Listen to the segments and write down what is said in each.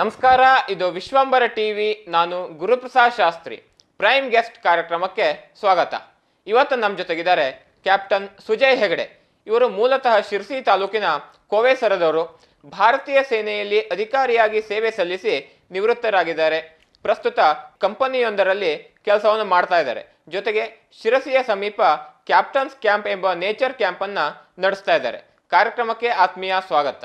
ನಮಸ್ಕಾರ ಇದು ವಿಶ್ವಂಬರ ಟಿವಿ ನಾನು ಗುರುಪ್ರಸಾದ್ ಶಾಸ್ತ್ರಿ. ಪ್ರೈಮ್ ಗೆಸ್ಟ್ ಕಾರ್ಯಕ್ರಮಕ್ಕೆ ಸ್ವಾಗತ. ಇವತ್ತು ನಮ್ಮ ಜೊತೆಗಿದ್ದಾರೆ ಕ್ಯಾಪ್ಟನ್ ಸುಜಯ್ ಹೆಗಡೆ. ಇವರು ಮೂಲತಃ ಶಿರ್ಸಿ ತಾಲೂಕಿನ ಕೋವೇಸರದವರು. ಭಾರತೀಯ ಸೇನೆಯಲ್ಲಿ ಅಧಿಕಾರಿಯಾಗಿ ಸೇವೆ ಸಲ್ಲಿಸಿ ನಿವೃತ್ತರಾಗಿದ್ದಾರೆ. ಪ್ರಸ್ತುತ ಕಂಪನಿಯೊಂದರಲ್ಲಿ ಕೆಲಸವನ್ನು ಮಾಡ್ತಾ ಇದ್ದಾರೆ. ಜೊತೆಗೆ ಶಿರಸಿಯ ಸಮೀಪ ಕ್ಯಾಪ್ಟನ್ಸ್ ಕ್ಯಾಂಪ್ ಎಂಬ ನೇಚರ್ ಕ್ಯಾಂಪ್ ಅನ್ನ ನಡೆಸ್ತಾ ಇದ್ದಾರೆ. ಕಾರ್ಯಕ್ರಮಕ್ಕೆ ಆತ್ಮೀಯ ಸ್ವಾಗತ.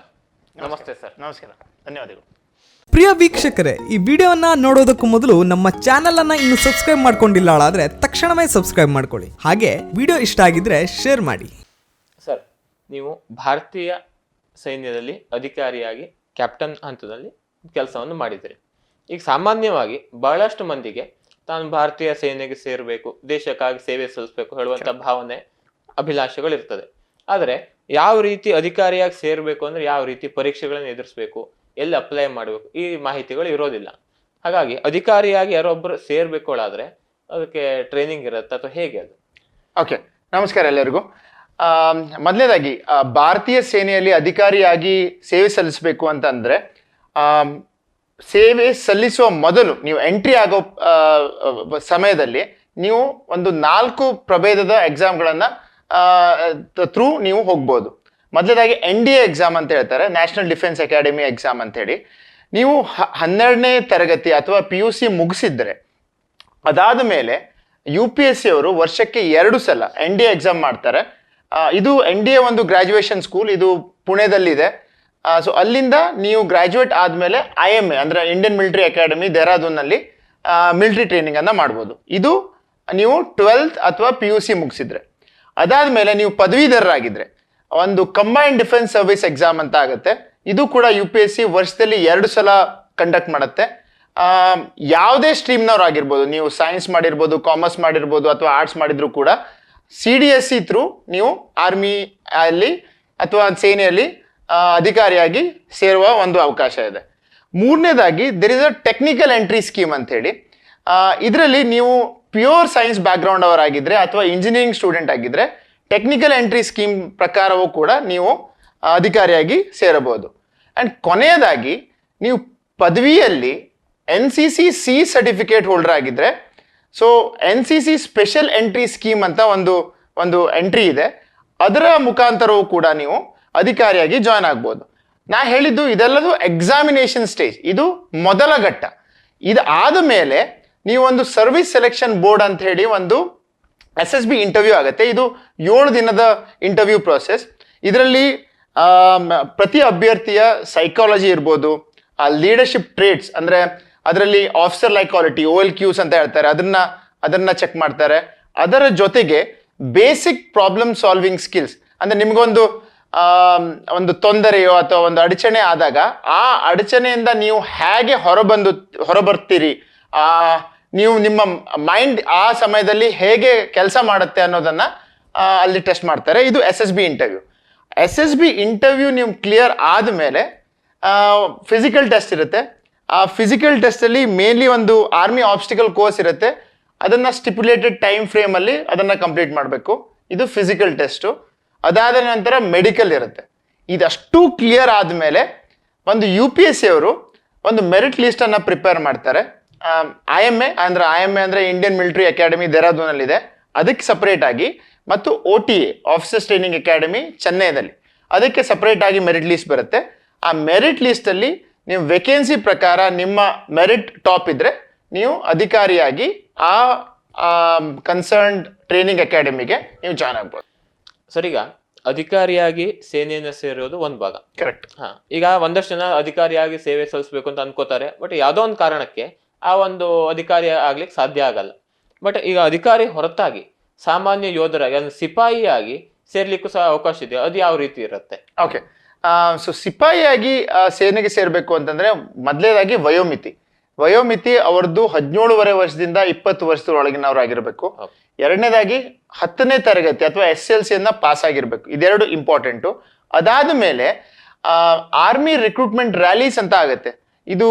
ನಮಸ್ತೆ ಸರ್. ನಮಸ್ಕಾರ. ಧನ್ಯವಾದಗಳು. ಪ್ರಿಯ ವೀಕ್ಷಕರೇ ಈ ವಿಡಿಯೋನ ನೋಡೋದಕ್ಕೂ ಮೊದಲು ನಮ್ಮ ಚಾನೆಲ್ ಅನ್ನ ಇನ್ನು ಸಬ್ಸ್ಕ್ರೈಬ್ ಮಾಡ್ಕೊಂಡಿಲ್ಲ ಆದ್ರೆ ತಕ್ಷಣವೇ ಸಬ್ಸ್ಕ್ರೈಬ್ ಮಾಡ್ಕೊಳ್ಳಿ. ಹಾಗೆ ವಿಡಿಯೋ ಇಷ್ಟ ಆಗಿದ್ರೆ ಶೇರ್ ಮಾಡಿ. ಸರ್ ನೀವು ಭಾರತೀಯ ಸೈನ್ಯದಲ್ಲಿ ಅಧಿಕಾರಿಯಾಗಿ ಕ್ಯಾಪ್ಟನ್ ಹಂತದಲ್ಲಿ ಕೆಲಸವನ್ನು ಮಾಡಿದ್ರಿ ಈಗ ಸಾಮಾನ್ಯವಾಗಿ ಬಹಳಷ್ಟು ಮಂದಿಗೆ ತಾನು ಭಾರತೀಯ ಸೇನೆಗೆ ಸೇರಬೇಕು ದೇಶಕ್ಕಾಗಿ ಸೇವೆ ಸಲ್ಲಿಸಬೇಕು ಹೇಳುವಂತ ಭಾವನೆ ಅಭಿಲಾಷೆಗಳು ಇರ್ತದೆ ಆದರೆ ಯಾವ ರೀತಿ ಅಧಿಕಾರಿಯಾಗಿ ಸೇರಬೇಕು ಅಂದ್ರೆ ಯಾವ ರೀತಿ ಪರೀಕ್ಷೆಗಳನ್ನು ಎದುರಿಸಬೇಕು ಎಲ್ಲಿ ಅಪ್ಲೈ ಮಾಡಬೇಕು? ಈ ಮಾಹಿತಿಗಳು ಇರೋದಿಲ್ಲ. ಹಾಗಾಗಿ ಅಧಿಕಾರಿಯಾಗಿ ಯಾರೊಬ್ಬರು ಸೇರ್ಬೇಕುಳಾದ್ರೆ ಅದಕ್ಕೆ ಟ್ರೈನಿಂಗ್ ಇರುತ್ತೆ ಅಥವಾ ಹೇಗೆ ಅದು? ಓಕೆ ನಮಸ್ಕಾರ ಎಲ್ಲರಿಗೂ. ಮೊದಲನೇದಾಗಿ ಭಾರತೀಯ ಸೇನೆಯಲ್ಲಿ ಅಧಿಕಾರಿಯಾಗಿ ಸೇವೆ ಸಲ್ಲಿಸಬೇಕು ಅಂತಂದರೆ ಸೇವೆ ಸಲ್ಲಿಸುವ ಮೊದಲು ನೀವು ಎಂಟ್ರಿ ಆಗೋ ಸಮಯದಲ್ಲಿ ನೀವು ಒಂದು ನಾಲ್ಕು ಪ್ರಭೇದದ ಎಕ್ಸಾಮ್ಗಳನ್ನು ಥ್ರೂ ನೀವು ಹೋಗ್ಬೋದು. ಮೊದಲನೇದಾಗಿ ಎನ್ ಡಿ ಎ ಎಕ್ಸಾಮ್ ಅಂತ ಹೇಳ್ತಾರೆ ನ್ಯಾಷನಲ್ ಡಿಫೆನ್ಸ್ ಅಕಾಡೆಮಿ ಎಕ್ಸಾಮ್ ಅಂತ ಹೇಳಿ. ನೀವು ಹನ್ನೆರಡನೇ ತರಗತಿ ಅಥವಾ ಪಿ ಯು ಸಿ ಮುಗಿಸಿದ್ರೆ, ಅದಾದ ಮೇಲೆ ಯು ಪಿ ಎಸ್ ಸಿ ಅವರು ವರ್ಷಕ್ಕೆ ಎರಡು ಸಲ ಎನ್ ಡಿ ಎ ಎಕ್ಸಾಮ್ ಮಾಡ್ತಾರೆ. ಇದು ಎನ್ ಡಿ ಎ ಒಂದು ಗ್ರಾಜುಯೇಷನ್ ಸ್ಕೂಲ್ ಇದು ಪುಣೆದಲ್ಲಿದೆ. ಸೊ ಅಲ್ಲಿಂದ ನೀವು ಗ್ರ್ಯಾಜುಯೇಟ್ ಆದಮೇಲೆ ಐ ಎಂ ಎ ಅಂದರೆ ಇಂಡಿಯನ್ ಮಿಲಿಟರಿ ಅಕಾಡೆಮಿ ಡೆಹರಾಡೂನ್ನಲ್ಲಿ ಮಿಲಿಟರಿ ಟ್ರೈನಿಂಗನ್ನು ಮಾಡ್ಬೋದು. ಇದು ನೀವು ಟ್ವೆಲ್ತ್ ಅಥವಾ ಪಿ ಯು ಸಿ ಮುಗಿಸಿದ್ರೆ. ಅದಾದಮೇಲೆ ನೀವು ಪದವೀಧರರಾಗಿದ್ರೆ ಒಂದು ಕಂಬೈನ್ ಡಿಫೆನ್ಸ್ ಸರ್ವಿಸ್ ಎಕ್ಸಾಮ್ ಅಂತ ಆಗುತ್ತೆ. ಇದು ಕೂಡ ಯು ಪಿ ಎಸ್ ಸಿ ವರ್ಷದಲ್ಲಿ ಎರಡು ಸಲ ಕಂಡಕ್ಟ್ ಮಾಡುತ್ತೆ. ಯಾವುದೇ ಸ್ಟ್ರೀಮ್ನವ್ರು ಆಗಿರ್ಬೋದು, ನೀವು ಸೈನ್ಸ್ ಮಾಡಿರ್ಬೋದು ಕಾಮರ್ಸ್ ಮಾಡಿರ್ಬೋದು, ಅಥವಾ ಆರ್ಟ್ಸ್ ಮಾಡಿದ್ರು ಕೂಡ C D S C through ನೀವು ಆರ್ಮಿ ಅಲ್ಲಿ ಅಥವಾ ಸೇನೆಯಲ್ಲಿ ಅಧಿಕಾರಿಯಾಗಿ ಸೇರುವ ಒಂದು ಅವಕಾಶ ಇದೆ. ಮೂರನೇದಾಗಿ there is a technical entry scheme ಅಂತ ಹೇಳಿ. ಇದರಲ್ಲಿ ನೀವು ಪ್ಯೂರ್ ಸೈನ್ಸ್ ಬ್ಯಾಕ್ಗ್ರೌಂಡ್ ಅವರಾಗಿದ್ದರೆ ಅಥವಾ ಇಂಜಿನಿಯರಿಂಗ್ ಸ್ಟೂಡೆಂಟ್ ಆಗಿದ್ದರೆ ಟೆಕ್ನಿಕಲ್ ಎಂಟ್ರಿ ಸ್ಕೀಮ್ ಪ್ರಕಾರವೂ ಕೂಡ ನೀವು ಅಧಿಕಾರಿಯಾಗಿ ಸೇರಬಹುದು. ಆ್ಯಂಡ್ ಕೊನೆಯದಾಗಿ, ನೀವು ಪದವಿಯಲ್ಲಿ N C C C certificate holder ಆಗಿದ್ದರೆ so N C C special entry scheme ಅಂತ ಒಂದು ಒಂದು ಎಂಟ್ರಿ ಇದೆ. ಅದರ ಮುಖಾಂತರವೂ ಕೂಡ ನೀವು ಅಧಿಕಾರಿಯಾಗಿ ಜಾಯ್ನ್ ಆಗ್ಬೋದು. ನಾ ಹೇಳಿದ್ದು ಇದೆಲ್ಲದು ಎಕ್ಸಾಮಿನೇಷನ್ ಸ್ಟೇಜ್ ಇದು ಮೊದಲ ಘಟ್ಟ. ಇದು ಆದ ಮೇಲೆ ನೀವು ಒಂದು ಸರ್ವಿಸ್ ಸೆಲೆಕ್ಷನ್ ಬೋರ್ಡ್ ಅಂತ ಹೇಳಿ ಒಂದು ಎಸ್ ಎಸ್ ಬಿ ಇಂಟರ್ವ್ಯೂ ಆಗುತ್ತೆ. ಇದು ಏಳು ದಿನದ ಇಂಟರ್ವ್ಯೂ ಪ್ರೋಸೆಸ್ ಇದರಲ್ಲಿ ಪ್ರತಿ ಅಭ್ಯರ್ಥಿಯ ಸೈಕಾಲಜಿ ಇರ್ಬೋದು, ಆ ಲೀಡರ್ಶಿಪ್ ಟ್ರೇಟ್ಸ್ ಅಂದರೆ ಅದರಲ್ಲಿ officer like quality O L Qs ಅಂತ ಹೇಳ್ತಾರೆ. ಅದನ್ನ ಅದನ್ನ ಚೆಕ್ ಮಾಡ್ತಾರೆ. ಅದರ ಜೊತೆಗೆ ಬೇಸಿಕ್ ಪ್ರಾಬ್ಲಮ್ ಸಾಲ್ವಿಂಗ್ ಸ್ಕಿಲ್ಸ್ ಅಂದರೆ ನಿಮಗೊಂದು ಒಂದು ತೊಂದರೆಯೋ ಅಥವಾ ಒಂದು ಅಡಚಣೆ ಆದಾಗ ಆ ಅಡಚಣೆಯಿಂದ ನೀವು ಹೇಗೆ ಹೊರಬಂದು, ಹೊರಬರ್ತೀರಿ? ಆ ನೀವು ನಿಮ್ಮ ಮೈಂಡ್ ಆ ಸಮಯದಲ್ಲಿ ಹೇಗೆ ಕೆಲಸ ಮಾಡುತ್ತೆ ಅನ್ನೋದನ್ನ ಅಲ್ಲಿ ಟೆಸ್ಟ್ ಮಾಡ್ತಾರೆ. ಇದು S S B interview S S B interview ನೀವು ಕ್ಲಿಯರ್ ಆದ ಮೇಲೆ ಫಿಸಿಕಲ್ ಟೆಸ್ಟ್ ಇರುತ್ತೆ. ಆ ಫಿಸಿಕಲ್ ಟೆಸ್ಟಲ್ಲಿ ಮೇನ್ಲಿ ಒಂದು ಆರ್ಮಿ ಆಬ್ಸ್ಟಿಕಲ್ ಕೋರ್ಸ್ ಇರುತ್ತೆ. ಅದನ್ನು ಸ್ಟಿಪ್ಯುಲೇಟೆಡ್ ಟೈಮ್ ಫ್ರೇಮಲ್ಲಿ ಅದನ್ನು ಕಂಪ್ಲೀಟ್ ಮಾಡಬೇಕು. ಇದು ಫಿಸಿಕಲ್ ಟೆಸ್ಟು ಅದಾದ ನಂತರ ಮೆಡಿಕಲ್ ಇರುತ್ತೆ. ಇದಷ್ಟು ಕ್ಲಿಯರ್ ಆದಮೇಲೆ ಒಂದು ಯು ಪಿ ಎಸ್ ಸಿ ಅವರು ಒಂದು ಮೆರಿಟ್ ಲಿಸ್ಟನ್ನು ಪ್ರಿಪೇರ್ ಮಾಡ್ತಾರೆ. ಐ ಎಂ ಎ ಅಂದ್ರೆ ಐ ಎಂ ಎ ಅಂದರೆ ಇಂಡಿಯನ್ ಮಿಲಿಟರಿ ಅಕಾಡೆಮಿ ದೇಹರಾದೂನಲ್ಲಿದೆ ಅದಕ್ಕೆ ಸಪ್ರೇಟ್ ಆಗಿ ಮತ್ತು O T A officers training academy ಚೆನ್ನೈನಲ್ಲಿ ಅದಕ್ಕೆ ಸಪ್ರೇಟ್ ಆಗಿ ಮೆರಿಟ್ ಲೀಸ್ಟ್ ಬರುತ್ತೆ. ಆ ಮೆರಿಟ್ ಲಿಸ್ಟಲ್ಲಿ ನೀವು ವೇಕೆನ್ಸಿ ಪ್ರಕಾರ ನಿಮ್ಮ ಮೆರಿಟ್ ಟಾಪ್ ಇದ್ರೆ ನೀವು ಅಧಿಕಾರಿಯಾಗಿ ಆ ಕನ್ಸರ್ನ್ಡ್ ಟ್ರೈನಿಂಗ್ ಅಕಾಡೆಮಿಗೆ ನೀವು ಜಾಯ್ನ್ ಆಗ್ಬೋದು. ಸರಿಗ ಈಗ ಅಧಿಕಾರಿಯಾಗಿ ಸೇನೆಯನ್ನು ಸೇರೋದು ಒಂದು ಭಾಗ. ಕರೆಕ್ಟ್ ಹಾ ಈಗ ಒಂದಷ್ಟು ಜನ ಅಧಿಕಾರಿಯಾಗಿ ಸೇವೆ ಸಲ್ಲಿಸಬೇಕು ಅಂತ ಅನ್ಕೋತಾರೆ ಬಟ್ ಯಾವುದೋ ಒಂದು ಕಾರಣಕ್ಕೆ ಆ ಒಂದು ಅಧಿಕಾರಿ ಆಗ್ಲಿಕ್ಕೆ ಸಾಧ್ಯ ಆಗಲ್ಲ. ಬಟ್ ಈಗ ಅಧಿಕಾರಿ ಹೊರತಾಗಿ ಸಾಮಾನ್ಯ ಯೋಧರಾಗಿ ಅಂದ್ರೆ ಸಿಪಾಯಿಯಾಗಿ ಸೇರ್ಲಿಕ್ಕೂ ಸಹ ಅವಕಾಶ ಇದೆ. ಅದು ಯಾವ ರೀತಿ ಇರುತ್ತೆ? ಓಕೆ ಸೊ ಸಿಪಾಯಿಯಾಗಿ ಸೇನೆಗೆ ಸೇರಬೇಕು ಅಂತಂದ್ರೆ ಮೊದಲೇದಾಗಿ ವಯೋಮಿತಿ. ವಯೋಮಿತಿ ಅವರದ್ದು ಹದಿನೇಳುವರೆ ವರ್ಷದಿಂದ ಇಪ್ಪತ್ತು ವರ್ಷದ ಒಳಗಿನವರಾಗಿರ್ಬೇಕು ಹೌದು. ಎರಡನೇದಾಗಿ ಹತ್ತನೇ ತರಗತಿ ಅಥವಾ ಎಸ್ ಎಲ್ ಸಿಯನ್ನ ಪಾಸ್ ಆಗಿರ್ಬೇಕು. ಇದೆರಡು ಇಂಪಾರ್ಟೆಂಟು ಅದಾದ ಮೇಲೆ ಆರ್ಮಿ ರಿಕ್ರೂಟ್ಮೆಂಟ್ ರ್ಯಾಲೀಸ್ ಅಂತ ಆಗುತ್ತೆ. ಇದು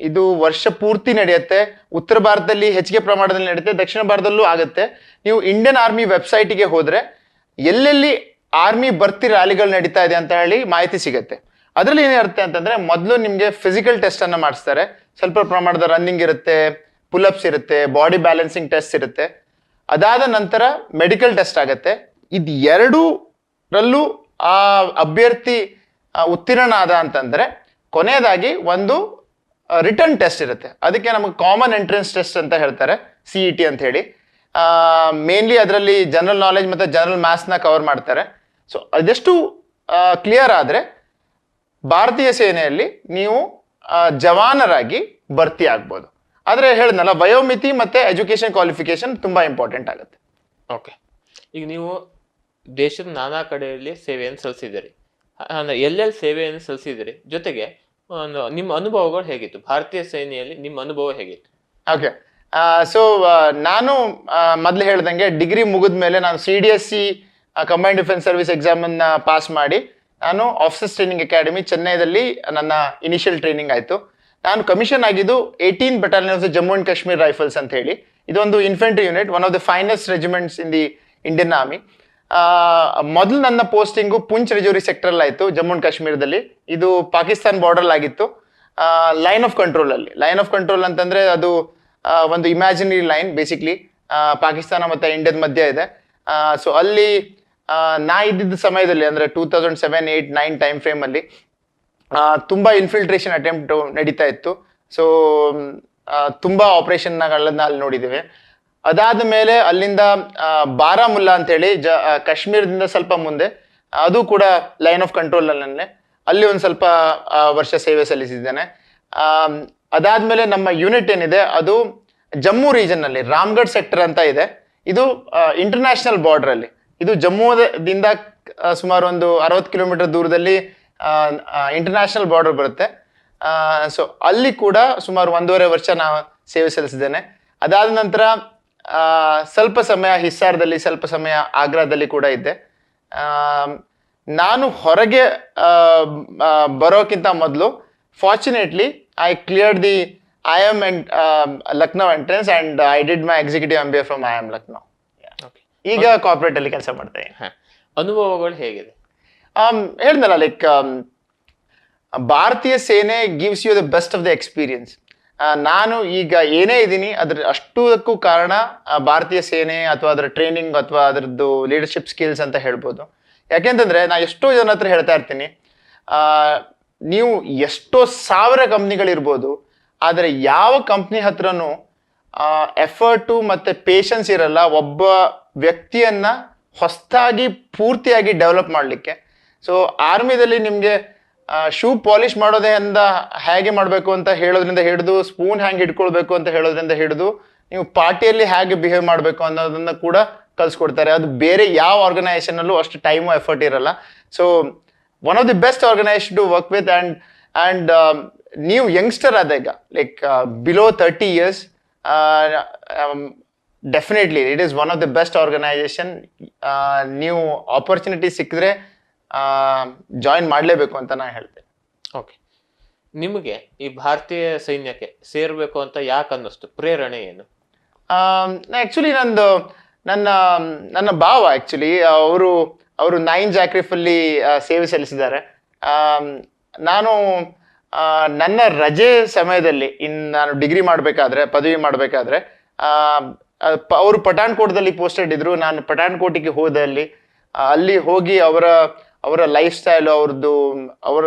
ಇದು ವರ್ಷ ಪೂರ್ತಿ ನಡೆಯುತ್ತೆ. ಉತ್ತರ ಭಾರತದಲ್ಲಿ ಹೆಚ್ಚಿಗೆ ಪ್ರಮಾಣದಲ್ಲಿ ನಡೆಯುತ್ತೆ. ದಕ್ಷಿಣ ಭಾರತದಲ್ಲೂ ಆಗುತ್ತೆ. ನೀವು ಇಂಡಿಯನ್ ಆರ್ಮಿ ವೆಬ್ಸೈಟಿಗೆ ಹೋದರೆ ಎಲ್ಲೆಲ್ಲಿ ಆರ್ಮಿ ಭರ್ತಿ ರ್ಯಾಲಿಗಳು ನಡೀತಾ ಇದೆ ಅಂತ ಹೇಳಿ ಮಾಹಿತಿ ಸಿಗುತ್ತೆ. ಅದರಲ್ಲಿ ಏನಿರುತ್ತೆ ಅಂತಂದ್ರೆ ಮೊದಲು ನಿಮಗೆ ಫಿಸಿಕಲ್ ಟೆಸ್ಟ್ ಅನ್ನ ಮಾಡಿಸ್ತಾರೆ. ಸ್ವಲ್ಪ ಪ್ರಮಾಣದ ರನ್ನಿಂಗ್ ಇರುತ್ತೆ ಪುಲ್ಅಪ್ಸ್ ಇರುತ್ತೆ ಬಾಡಿ ಬ್ಯಾಲೆನ್ಸಿಂಗ್ ಟೆಸ್ಟ್ ಇರುತ್ತೆ. ಅದಾದ ನಂತರ ಮೆಡಿಕಲ್ ಟೆಸ್ಟ್ ಆಗುತ್ತೆ. ಇದು ಎರಡರಲ್ಲೂ ಆ ಅಭ್ಯರ್ಥಿ ಉತ್ತೀರ್ಣ ಆದ ಅಂತಂದ್ರೆ ಕೊನೆಯದಾಗಿ ಒಂದು ರಿಟರ್ನ್ ಟೆಸ್ಟ್ ಇರುತ್ತೆ. ಅದಕ್ಕೆ ನಮಗೆ ಕಾಮನ್ ಎಂಟ್ರೆನ್ಸ್ ಟೆಸ್ಟ್ ಅಂತ ಹೇಳ್ತಾರೆ ಸಿ ಇ ಟಿ ಅಂತ ಹೇಳಿ. ಮೇನ್ಲಿ ಅದರಲ್ಲಿ ಜನರಲ್ ನಾಲೆಜ್ ಮತ್ತು ಜನರಲ್ ಮ್ಯಾಥ್ಸ್ನ ಕವರ್ ಮಾಡ್ತಾರೆ. ಸೊ ಅದೆಷ್ಟು ಕ್ಲಿಯರ್ ಆದರೆ ಭಾರತೀಯ ಸೇನೆಯಲ್ಲಿ ನೀವು ಜವಾನರಾಗಿ ಭರ್ತಿ ಆಗ್ಬೋದು. ಆದರೆ ಹೇಳಿದ್ನಲ್ಲ, ವಯೋಮಿತಿ ಮತ್ತು ಎಜುಕೇಷನ್ ಕ್ವಾಲಿಫಿಕೇಶನ್ ತುಂಬ ಇಂಪಾರ್ಟೆಂಟ್ ಆಗುತ್ತೆ. ಓಕೆ ಈಗ ನೀವು ದೇಶದ ನಾನಾ ಕಡೆಯಲ್ಲಿ ಸೇವೆಯನ್ನು ಸಲ್ಲಿಸಿದ್ದೀರಿ. ಎಲ್ಲೆಲ್ಲಿ ಸೇವೆಯನ್ನು ಸಲ್ಲಿಸಿದ್ರಿ? ಜೊತೆಗೆ ನಿಮ್ಮ ಅನುಭವಗಳು ಹೇಗಿತ್ತು? ಭಾರತೀಯ ಸೇನೆಯಲ್ಲಿ ನಿಮ್ಮ ಅನುಭವ ಹೇಗಿತ್ತು? ಓಕೆ ಸೊ ನಾನು ಮೊದಲು ಹೇಳ್ದಂಗೆ ಡಿಗ್ರಿ ಮುಗಿದ ಮೇಲೆ ನಾನು C D S C combine defence service ಎಕ್ಸಾಮನ್ನ pass ಮಾಡಿ, ನಾನು ಆಫೀಸರ್ಸ್ ಟ್ರೈನಿಂಗ್ ಅಕಾಡೆಮಿ ಚೆನ್ನೈದಲ್ಲಿ ನನ್ನ ಇನಿಷಿಯಲ್ ಟ್ರೈನಿಂಗ್ ಆಯಿತು. ನಾನು ಕಮಿಷನ್ ಆಗಿದ್ದು eighteen battalion of the Jammu and Kashmir rifles ಅಂತ ಹೇಳಿ. ಇದೊಂದು infantry unit one of the finest regiments in the Indian army ಮೊದಲು ನನ್ನ ಪೋಸ್ಟಿಂಗು ಪುಂಚ್ ರಿಜೋರಿ ಸೆಕ್ಟರ್ ಆಯಿತು, ಜಮ್ಮು ಅಂಡ್ ಕಾಶ್ಮೀರದಲ್ಲಿ. ಇದು ಪಾಕಿಸ್ತಾನ್ ಬಾರ್ಡರ್ ಆಗಿತ್ತು. ಲೈನ್ ಆಫ್ ಕಂಟ್ರೋಲ್ ಅಲ್ಲಿ. ಲೈನ್ ಆಫ್ ಕಂಟ್ರೋಲ್ ಅಂತಂದ್ರೆ ಅದು ಒಂದು ಇಮ್ಯಾಜಿನರಿ ಲೈನ್ ಬೇಸಿಕ್ಲಿ ಪಾಕಿಸ್ತಾನ ಮತ್ತೆ ಇಂಡಿಯಾದ ಮಧ್ಯೆ ಇದೆ. ಸೊ ಅಲ್ಲಿ ನಾ ಇದ್ದಿದ್ದ ಸಮಯದಲ್ಲಿ, ಅಂದ್ರೆ two thousand seven eight nine time frame ಅಲ್ಲಿ ತುಂಬಾ ಇನ್ಫಿಲ್ಟ್ರೇಷನ್ ಅಟೆಂಪ್ಟ್ ನಡೀತಾ ಇತ್ತು. ಸೊ ತುಂಬಾ ಆಪರೇಷನ್ಗಳನ್ನ ಅಲ್ಲಿ ನೋಡಿದ್ದೇವೆ. ಅದಾದ ಮೇಲೆ ಅಲ್ಲಿಂದ ಬಾರಾಮುಲ್ಲಾ ಅಂತೇಳಿ ಜ ಕಾಶ್ಮೀರದಿಂದ ಸ್ವಲ್ಪ ಮುಂದೆ, ಅದು ಕೂಡ ಲೈನ್ ಆಫ್ ಕಂಟ್ರೋಲ್ ಅಲ್ಲೇ ಒಂದು ಸ್ವಲ್ಪ ವರ್ಷ ಸೇವೆ ಸಲ್ಲಿಸಿದ್ದೇನೆ. ಅದಾದ ಮೇಲೆ ನಮ್ಮ ಯೂನಿಟ್ ಏನಿದೆ, ಅದು ಜಮ್ಮು ರೀಜನ್ನಲ್ಲಿ ರಾಮ್ಗಢ್ ಸೆಕ್ಟರ್ ಅಂತ ಇದೆ. ಇದು ಇಂಟರ್ನ್ಯಾಷನಲ್ ಬಾರ್ಡರ್ ಅಲ್ಲಿ ಇದು ಜಮ್ಮುದಿಂದ ಸುಮಾರು ಒಂದು ಅರವತ್ತು ಕಿಲೋಮೀಟರ್ ದೂರದಲ್ಲಿ ಇಂಟರ್ನ್ಯಾಷನಲ್ ಬಾರ್ಡರ್ ಬರುತ್ತೆ. ಸೊ, ಅಲ್ಲಿ ಕೂಡ ಸುಮಾರು ಒಂದೂವರೆ ವರ್ಷ ನಾನು ಸೇವೆ ಸಲ್ಲಿಸಿದ್ದೇನೆ. ಅದಾದ ನಂತರ ಸ್ವಲ್ಪ ಸಮಯ ಹಿಸ್ಸಾರದಲ್ಲಿ ಸ್ವಲ್ಪ ಸಮಯ ಆಗ್ರಾದಲ್ಲಿ ಕೂಡ ಇದ್ದೆ. ನಾನು ಹೊರಗೆ ಬರೋಕ್ಕಿಂತ ಮೊದಲು fortunately I cleared the I M N Lucknow entrance and I did my executive M B A from I am Lucknow okay ಈಗ ಕಾರ್ಪೊರೇಟ್ ಅಲ್ಲಿ ಕೆಲಸ ಮಾಡ್ತಾ ಇದ್ದೀನಿ. ಅನುಭವಗಳು ಹೇಗಿದೆ? ಹೇಳಿದ್ನಲ್ಲ ಲೈಕ್ ಭಾರತೀಯ ಸೇನೆ gives you the best of the experience ನಾನು ಈಗ ಏನೇ ಇದ್ದೀನಿ, ಅದ್ರ ಅಷ್ಟುದಕ್ಕೂ ಕಾರಣ ಭಾರತೀಯ ಸೇನೆ ಅಥವಾ ಅದರ ಟ್ರೈನಿಂಗ್ ಅಥವಾ ಅದರದ್ದು ಲೀಡರ್ಶಿಪ್ ಸ್ಕಿಲ್ಸ್ ಅಂತ ಹೇಳ್ಬೋದು. ಯಾಕೆಂತಂದ್ರೆ, ನಾ ಎಷ್ಟೋ ಜನ ಹತ್ರ ಹೇಳ್ತಾ ಇರ್ತೀನಿ ನೀವು ಎಷ್ಟೋ ಸಾವಿರ ಕಂಪ್ನಿಗಳಿರ್ಬೋದು ಆದರೆ ಯಾವ ಕಂಪ್ನಿ ಹತ್ರನೂ ಎಫರ್ಟು ಮತ್ತು ಪೇಷನ್ಸ್ ಇರಲ್ಲ. ಒಬ್ಬ ವ್ಯಕ್ತಿಯನ್ನ ಹೊಸದಾಗಿ ಪೂರ್ತಿಯಾಗಿ ಡೆವಲಪ್ ಮಾಡಲಿಕ್ಕೆ. ಸೊ ಆರ್ಮಿದಲ್ಲಿ ನಿಮಗೆ ಶೂ ಪಾಲಿಶ್ ಮಾಡೋದೇ ಅಂದ ಹೇಗೆ ಮಾಡಬೇಕು ಅಂತ ಹೇಳೋದ್ರಿಂದ ಹಿಡಿದು ಸ್ಪೂನ್ ಹ್ಯಾಂಗೆ ಹಿಡ್ಕೊಳ್ಬೇಕು ಅಂತ ಹೇಳೋದ್ರಿಂದ ಹಿಡಿದು, ನೀವು ಪಾರ್ಟಿಯಲ್ಲಿ ಹೇಗೆ ಬಿಹೇವ್ ಮಾಡಬೇಕು ಅನ್ನೋದನ್ನ ಕೂಡ ಕಲ್ಸ್ಕೊಡ್ತಾರೆ. ಅದು ಬೇರೆ ಯಾವ ಆರ್ಗನೈಸೇಷನಲ್ಲೂ ಅಷ್ಟು ಟೈಮು ಎಫರ್ಟ್ ಇರಲ್ಲ. So one of the best organise to work with and and ನೀವು ಯಂಗ್ಸ್ಟರ್ ಆದಾಗ like below thirty years definitely it is one of the best organisation ನೀವು ಆಪರ್ಚುನಿಟಿ ಸಿಕ್ಕಿದ್ರೆ ಜಾಯಿನ್ ಮಾಡಲೇಬೇಕು ಅಂತ ನಾನು ಹೇಳ್ತೇನೆ ಓಕೆ ನಿಮಗೆ ಈ ಭಾರತೀಯ ಸೈನ್ಯಕ್ಕೆ ಸೇರಬೇಕು ಅಂತ ಯಾಕೆ ಅನ್ನಿಸ್ತು? ಪ್ರೇರಣೆ ಏನು? ಆ್ಯಕ್ಚುಲಿ ನಂದು ನನ್ನ ನನ್ನ ಭಾವ ಆ್ಯಕ್ಚುಲಿ ಅವರು ಅವರು ನೈನ್ ಜಾಕ್ರಿಫಲ್ಲಿ ಸೇವೆ ಸಲ್ಲಿಸಿದ್ದಾರೆ. ನಾನು ನನ್ನ ರಜೆ ಸಮಯದಲ್ಲಿ ಇನ್ ನಾನು ಡಿಗ್ರಿ ಮಾಡಬೇಕಾದ್ರೆ ಪದವಿ ಮಾಡಬೇಕಾದ್ರೆ ಅವರು ಪಠಾಣ್ಕೋಟದಲ್ಲಿ ಪೋಸ್ಟೆಡ್ ಇದ್ದರು ನಾನು ಪಠಾಣ್ಕೋಟಿಗೆ ಹೋದಲ್ಲಿ ಅಲ್ಲಿ ಹೋಗಿ ಅವರ ಅವರ ಲೈಫ್ ಸ್ಟೈಲು ಅವ್ರದ್ದು, ಅವರ